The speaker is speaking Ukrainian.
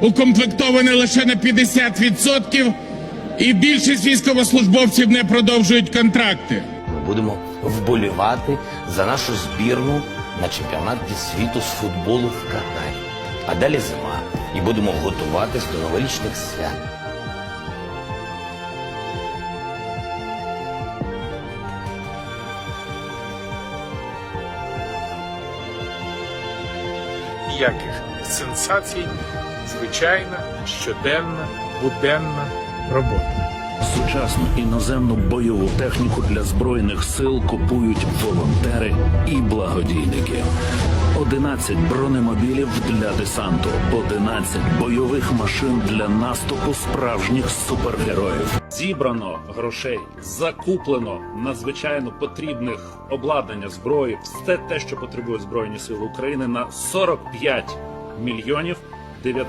укомплектоване лише на 50%, і більшість військовослужбовців не продовжують контракти. Ми будемо вболівати за нашу збірну на чемпіонаті світу з футболу в Катарі. А далі зима. І будемо готуватись до новорічних свят. ніяких сенсацій, звичайна, щоденна, буденна робота. Сучасну іноземну бойову техніку для збройних сил купують волонтери і благодійники. 11 бронемобілів для десанту, 11 бойових машин для наступу справжніх супергероїв. Зібрано грошей, закуплено надзвичайно потрібних обладнання зброї, все те, що потребує збройні сили України, на 45 мільйонів 900